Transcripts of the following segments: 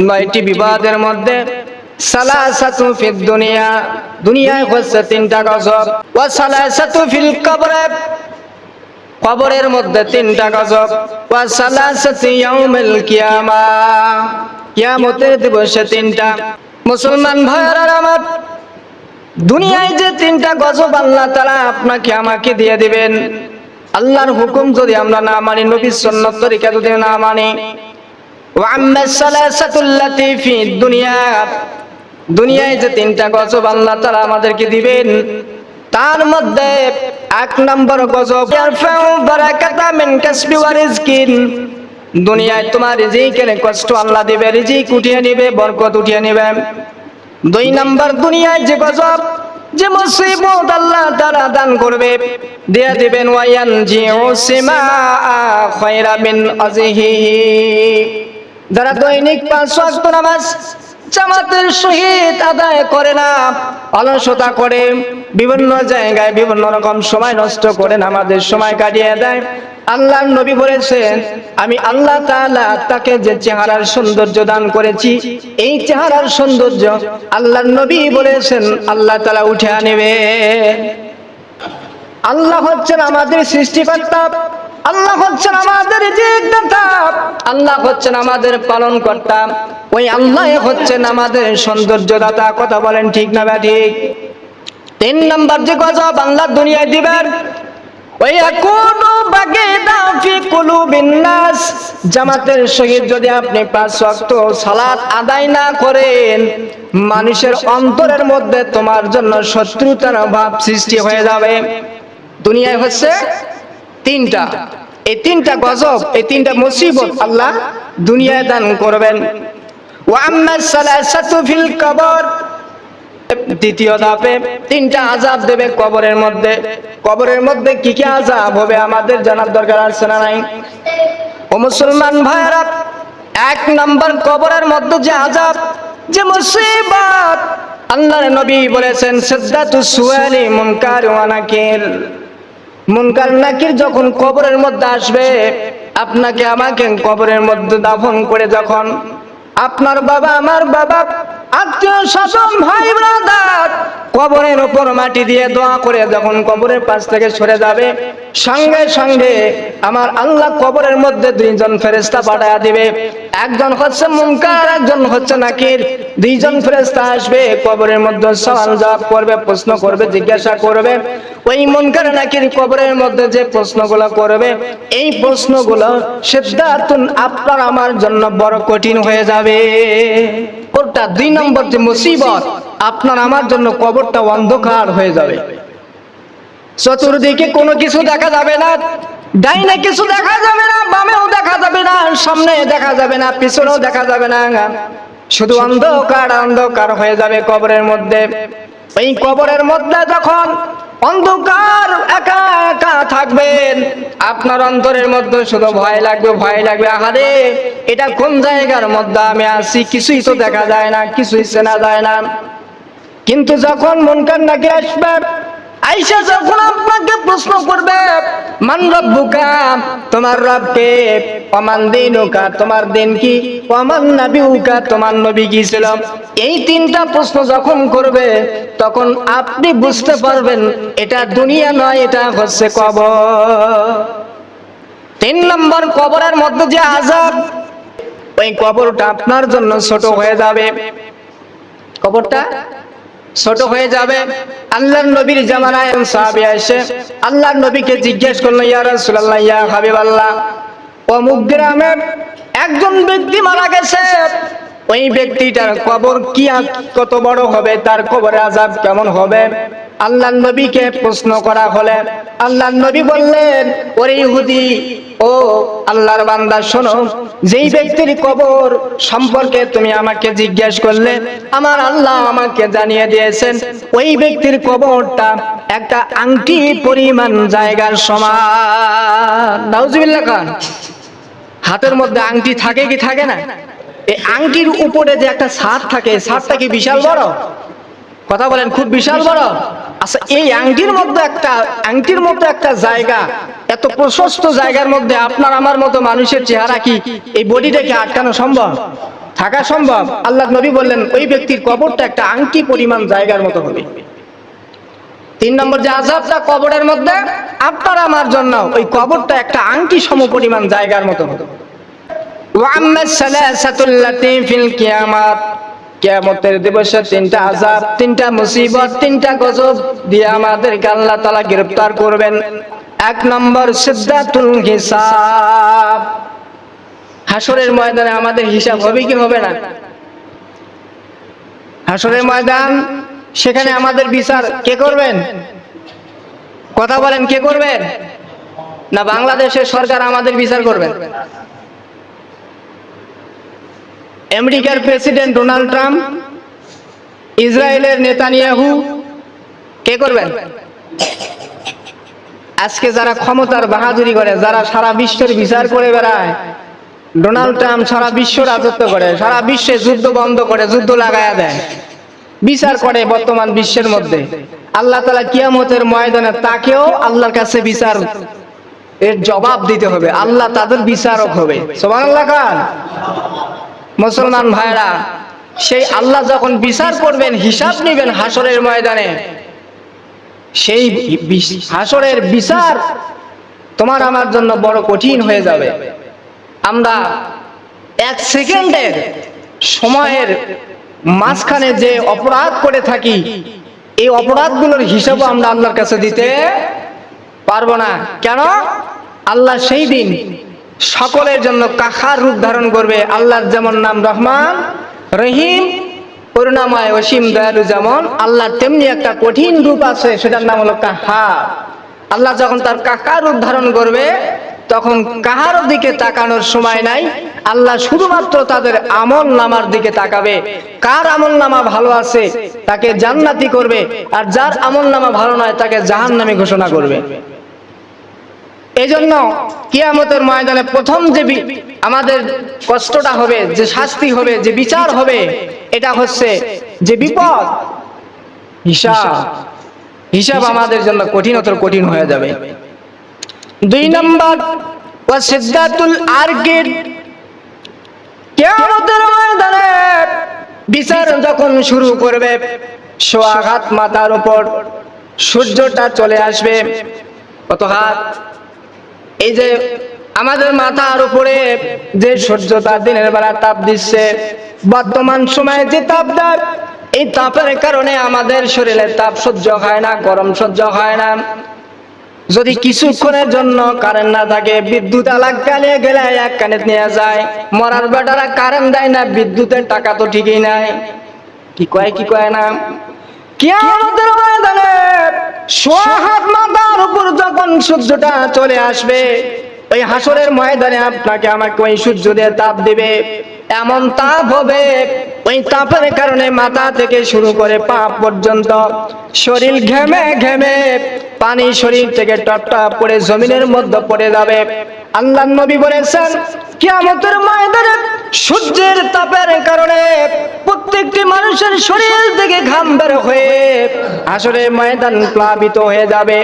নয়টি বিবাদের মধ্যে তিনটা মুসলমান ভাইরা দুনিয়ায় যে তিনটা গজব আল্লাহ তারা আপনাকে, আমাকে দিয়ে দিবেন। আল্লাহর হুকুম যদি আমরা না মানি, নবীর সন্ন্যত তরিকা যদি না মানি ফি দুনিয়া। দুনিয়ায় যে তিনটা গজব আল্লাহ তারা আমাদেরকে দিবেন, তার মধ্যে এক নম্বর গজব দুনিয়ায় তোমার রিজিকের কষ্ট আল্লাহ দিবে, রিজিক উঠিয়ে নিবে, বরকত উঠিয়ে নিবে। দুই নাম্বার দুনিয়ায় যে গজব, যে মুসিবত আল্লাহ তারা দান করবে, দিয়ে দিবেন ওয়ায়ান জিউ সিমা খায়রা মিন আজিহি যারা দৈনিক পাঁচ ওয়াক্ত নামাজ জামাতের সহিত আদায় করে না, অলসতা করে বিভিন্ন জায়গায় বিভিন্ন রকম সময় নষ্ট করে আমাদের সময় কাটিয়ে দেয়। আল্লাহর নবী বলেছেন, আমি আল্লাহ তাআলা তাকে যে চেহারার সৌন্দর্য দান করেছি, এই চেহারার সৌন্দর্য আল্লাহর নবী বলেছেন, আল্লাহ তাআলা উঠে আনবে। আল্লাহ হচ্ছেন আমাদের সৃষ্টিকর্তা। আল্লাহ হচ্ছেন আমাদের আল্লাহ হচ্ছেন আমাদের পালন কর্তা ওই আল্লাহ হচ্ছেন আমাদের সৌন্দর্যদাতা। কথা বলেন ঠিক না ব্যা ঠিক তিন নম্বর যে গজব আল্লাহ দুনিয়ায় দিবেন। জামাতের সহিত যদি আপনি পাঁচ ওয়াক্ত সালাত আদায় না করেন, মানুষের অন্তরের মধ্যে তোমার জন্য শত্রুতার ভাব সৃষ্টি হয়ে যাবে। দুনিয়ায় হচ্ছে তিনটা। এই তিনটা গজব, এই তিনটা মুসিবত আল্লাহ দুনিয়ায় দান করবেন। দ্বিতীয় ধাপে তিনটা আজাব দেবে কবরের মধ্যে। কবরের মধ্যে কি কি আজাব হবে আমাদের জানার দরকার আছে না নাই? ও মুসলমান ভাইরা এক নম্বর কবরের মধ্যে যে আজাব যে মুসিবত, আল্লাহর নবী বলেছেন, সিদ্ধাতু সুয়ালি মুনকার ওয়া মুনকার নাকির যখন কবরের মধ্যে আসবে, আপনাকে আমাকে কবরের মধ্যে দাফন করে যখন আপনার বাবা, আমার বাবা, আত্মীয়, স্বজন, ভাই, ব্রাদার কবরের উপর মাটি দিয়ে দোয়া করে যখন কবরের পাশ থেকে সরে যাবে সঙ্গে সঙ্গে আমার আল্লাহ কবরের মধ্যে দুইজন ফেরেস্তা পাঠায়া দিবে। একজন হচ্ছে মুনকার, একজন হচ্ছে নাকির। দুইজন ফেরেস্তা আসবে, কবরের মধ্যে সওয়াল জবাব করবে, প্রশ্ন করবে, জিজ্ঞাসা করবে। ওই মুনকার, নাকির কবরের মধ্যে যে প্রশ্নগুলো করবে, এই প্রশ্নগুলো সিদ্ধাতুন আপনার আমার জন্য বড় কঠিন হয়ে যাবে। ওটা দুই নম্বর যে মুসিবত। আপনার আমার জন্য কবরটা অন্ধকার হয়ে যাবে। চতুর্দিকে কোনো কিছু দেখা যাবে না। ডাইনে কিছু দেখা যাবে না, বামেও দেখা যাবে না সামনে দেখা যাবে না, পিছনেও দেখা যাবে না। শুধু অন্ধকার অন্ধকার হয়ে যাবে কবরের মধ্যে। এই কবরের মধ্যে যখন অন্ধকার একা একা থাকবেন আপনার অন্তরের মধ্যে শুধু ভয় লাগবে ভয় লাগবে, আহারে, এটা কোন জায়গার মধ্যে আমি আছি? কিছুই তো দেখা যায় না, কিছুই চেনা যায় না। কিন্তু যখন মনকার নাকি আসবে আইসা যখন আপনাকে প্রশ্ন করবে, মান রব্বুকা? তোমার রবকে। অমান দিনুকা? তোমার দিন কি? অমান নাবিউকা? তোমার নবী কি ছিল? এই তিনটা প্রশ্ন যখন করবে, তখন আপনি বুঝতে পারবেন, এটা দুনিয়া নয়, এটা হচ্ছে কবর। তিন নম্বর কবরের মধ্যে যে আজাব ওই কবরটা আপনার জন্য ছোট হয়ে যাবে। কবরটা ছোট হয়ে যাবে। আল্লাহর নবীর জামানায় সাহাবী এসে আল্লাহর নবীকে জিজ্ঞেস করল, ইয়া রাসূলুল্লাহ, ইয়া হাবিবাল্লাহ। অমুক গ্রামে একজন ব্যক্তি মারা গেছে। ওই ব্যক্তিটার কবর কি কত বড় হবে, তার কবরে আজাব কেমন হবে? আল্লাহর নবীকে প্রশ্ন করা হলে, আল্লাহর নবী বললেন, ওরে ইহুদি ও আল্লাহর বান্দা, শোনো, যেই ব্যক্তির কবর সম্পর্কে তুমি আমাকে জিজ্ঞেস করলে, আমার আল্লাহ আমাকে জানিয়ে দিয়েছেন, ওই ব্যক্তির কবরটা একটা আংটি পরিমাণ জায়গার সমান। নাউজুবিল্লাহ খান। হাতের মধ্যে আংটি থাকে কি থাকে না? এই আংটির উপরে যে একটা ছাদ থাকে ছাদটা কি বিশাল বড়? কথা বলেন, খুব বিশাল বড়। আচ্ছা এই আংটির মধ্যে একটা, আংটির মধ্যে একটা জায়গা, এত প্রশস্ত জায়গার মধ্যে আপনার, আমার মতো মানুষের চেহারা কি এই বডিটাকে আটকানো সম্ভব? থাকা সম্ভব? আল্লাহ নবী বললেন, ওই ব্যক্তির কবরটা একটা আংটি পরিমাণ জায়গার মতো হবে। তিন নম্বর যে আজাবটা কবরের মধ্যে, আপনার আমার জন্য ওই কবরটা একটা আংটি সম পরিমাণ জায়গার মতো হবে। ওয়াম্মা সালাসাতুল্লাতি ফিল কিয়ামাত। কিয়ামতের দিবসে তিনটা আযাব, তিনটা মুসিবত, তিনটা গজব দিয়ে তাআলা গ্রেফতার করবেন। এক নম্বর সিদ্ধাতুল হিসাব। হাসরের ময়দানে আমাদের হিসাব হবে কি হবে না? হাসরের ময়দান, সেখানে আমাদের বিচার কে করবেন? কথা বলেন, কে করবেন? না বাংলাদেশের সরকার আমাদের বিচার করবেন? আমেরিকার প্রেসিডেন্ট ডোনাল্ড ট্রাম্প, ইসরায়েলের নেতানিয়াহু, কে করবেন? আজকে যারা ক্ষমতার বাহাদুরি করে, যারা সারা বিশ্বের বিচার করে বেড়ায়, ডোনাল্ড ট্রাম্প সারা বিশ্ব রাজত্ব করে, সারা বিশ্বে যুদ্ধ বন্ধ করে, যুদ্ধ লাগায়া দেয়, বিচার করে বর্তমান বিশ্বের মধ্যে। আল্লাহ তালা কিয়ামতের ময়দানে তাকেও আল্লাহর কাছে বিচার, এর জবাব দিতে হবে। আল্লাহ তাদের বিচারক হবে। সোমান আল্লাহ খান মুসলমান ভাইরা, সেই আল্লাহ যখন বিচার করবেন, হিসাব নেবেন হাসরের ময়দানে, সেই হাসরের বিচার তোমার আমার জন্য বড় কঠিন হয়ে যাবে। আমরা এক সেকেন্ডের সময়ের মাঝখানে যে অপরাধ করে থাকি, এই অপরাধগুলোর হিসাবও আমরা আল্লাহর কাছে দিতে পারব না। কেন? আল্লাহ সেই দিন সকলের জন্য কাখার রূপ ধারণ করবে। আল্লাহর যেমন নাম রহমান, রহিম, করুণাময় অসীম দয়ালু যেমন, আল্লাহর তেমনি একটা কঠিন রূপ আছে, সেটার নাম হলো কাহার। আল্লাহ যখন তার কাকার রূপ ধারণ করবে, তখন কাহারও দিকে তাকানোর সময় নাই। আল্লাহ শুধুমাত্র তাদের আমল নামার দিকে তাকাবে। কার আমল নামা ভালো আছে, তাকে জান্নাতি করবে, আর যার আমল নামা ভালো নয়, তাকে জাহান্নামী ঘোষণা করবে। এই জন্য কিয়ামতের ময়দানে প্রথম যে আমাদের কষ্টটা হবে, যে শাস্তি হবে, যে বিচার হবে, এটা হচ্ছে যে বিপদ। হিসাব। হিসাব আমাদের জন্য কঠিনতর কঠিন হয়ে যাবে। দুই নম্বর সিদ্ধাতুল আর্কিড কিয়ামতের ময়দানে বিচার যখন শুরু করবে, সোয়াঘাত মাথার উপর সূর্যটা চলে আসবে। কত হাত? এই যে আমাদের মাথার উপরে যে সূর্যটা দিনের বেলা তাপ দিচ্ছে, বর্তমান সময়ে যে তাপ দেয় এই তাপের কারণে আমাদের শরীরে তাপ সহ্য হয় না, গরম সহ্য হয় না। যদি কিছুক্ষণের জন্য কারেন্ট না থাকে, বিদ্যুৎ আলাক কানে গেলে এক কানে নিয়ে যায়, মরার বেটারা কারেন্ট দেয় না, বিদ্যুতের টাকা তো ঠিকই নাই। কি কয় কি কয় না? কিয়ামতের ময়দানে সোহাত মাথার উপর যখন সূর্যটা চলে আসবে, ওই হাসরের ময়দানে আপনাকে আমাকে ওই সূর্য দিয়ে তাপ দিবে। এমন তাপ হবে, ওই তাপের কারণে মাথা থেকে শুরু করে পা পর্যন্ত শরীর ঘেমে ঘেমে পানি শরীর থেকে টপটা পড়ে জমিনের মধ্যে পড়ে যাবে। আল্লাহ নবী বলেছেন, কিয়ামতের ময়দানে সূর্যের তাপের কারণে প্রত্যেকটি মানুষের শরীর থেকে ঘাম বের হয়ে আসলে ময়দান প্লাবিত হয়ে যাবে,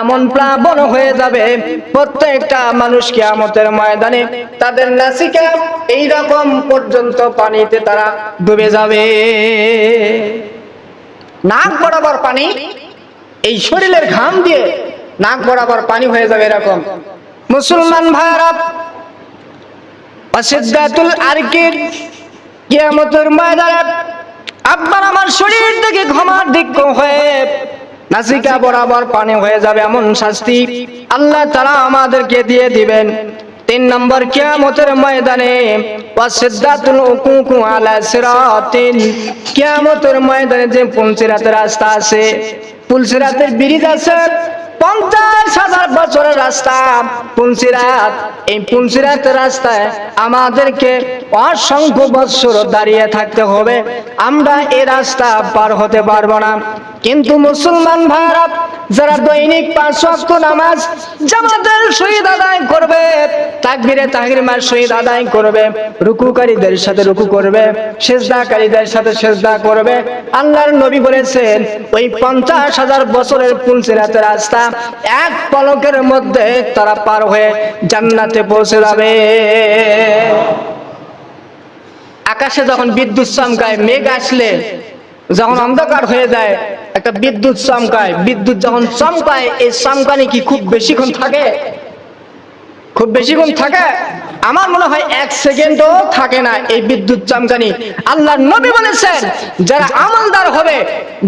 এমন প্লাবন হয়ে যাবে, প্রত্যেকটা মানুষ কিয়ামতের ময়দানে তাদের নাসিকা এই রকম পর্যন্ত পানিতে তারা ডুবে যাবে। নাক বরাবর পানি, এই শরীরের ঘাম দিয়ে নাক বরাবর পানি হয়ে যাবে এরকম। মুসলমান ভাইরা অসিদ্ধাতুল আরকির কিয়ামতের ময়দানে আপনার আমার শরীর থেকে ক্ষমার দিক হয়ে নাসিকা বরাবর পানি হয়ে যাবে এমন শাস্তি আল্লাহ তারা আমাদেরকে দিয়ে দিবেন। তিন নম্বর কিয়ামতের ময়দানে কিয়ামতের ময়দানে যে পুলসিরাতের রাস্তা আছে, পুলসিরাতের ব্রিজ আছে পঞ্চাশ হাজার বছরের রাস্তা। পুলসিরাত এই পুলসিরাত রাস্তায় আমাদেরকে অসংখ্য বৎসর দাঁড়িয়ে থাকতে হবে। আমরা এ রাস্তা পার হতে পারব না। কিন্তু মুসলমান ভাইরা যারা দৈনিক পাঁচ ওয়াক্ত নামাজ জামাতের শহীদ আদায় করবে, তাকবিরে তাহরিমার শহীদ আদায় করবে, রুকুকারীদের সাথে রুকু করবে, সেজদাকারীদের সাথে সেজদা করবে। আল্লাহর নবী বলেছেন, ওই পঞ্চাশ হাজার বছরের পুলসিরাতের রাস্তা এক পলকের মধ্যে তারা পার হয়ে জান্নাতে পৌঁছে যাবে। আকাশে যখন বিদ্যুৎ চমকায়, মেঘ আসলে, যখন অন্ধকার হয়ে যায় একটা বিদ্যুৎ চমকায়। বিদ্যুৎ যখন চমকায়, এই চমকানি কি খুব বেশিক্ষণ থাকে? খুব বেশিক্ষণ থাকে? আমার মনে হয় এক সেকেন্ডও থাকে না এই বিদ্যুৎ চমকানি আল্লাহ নবী বলেছেন, যারা আমলদার হবে,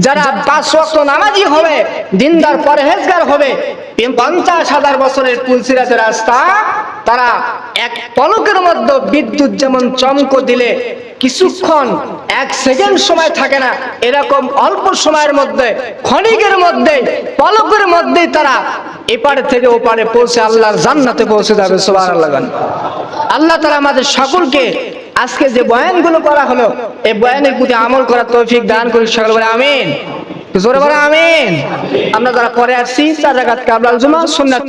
যারা পাঁচ ওয়াক্ত নামাজি হবে, দিনদার পরহেজগার হবে পঞ্চাশ হাজার বছরের তুলসিরাতের রাস্তা, তারা এক পলকের মধ্যে বিদ্যুৎ যেমন চমক দিলে কিছুক্ষণ, এক সেকেন্ড সময় থাকে না, এরকম অল্প সময়ের মধ্যে, ক্ষণিকের মধ্যে, পলকের মধ্যেই তারা এপারে থেকে ওপারে পৌঁছে আল্লাহর জান্নাতে পৌঁছে যাবে সবার আল্লাহ আল্লাহ তারা আমাদের সকলকে আজকে যে বয়ানগুলো করা হলো, এই বয়ানের প্রতি আমল করার তৌফিক দান করি সকল বলে আমিন। জোরে বলে আমিন। আমরা যারা পরে আসছি, চার জায়গা কাবলাল জুমা সুন্নাত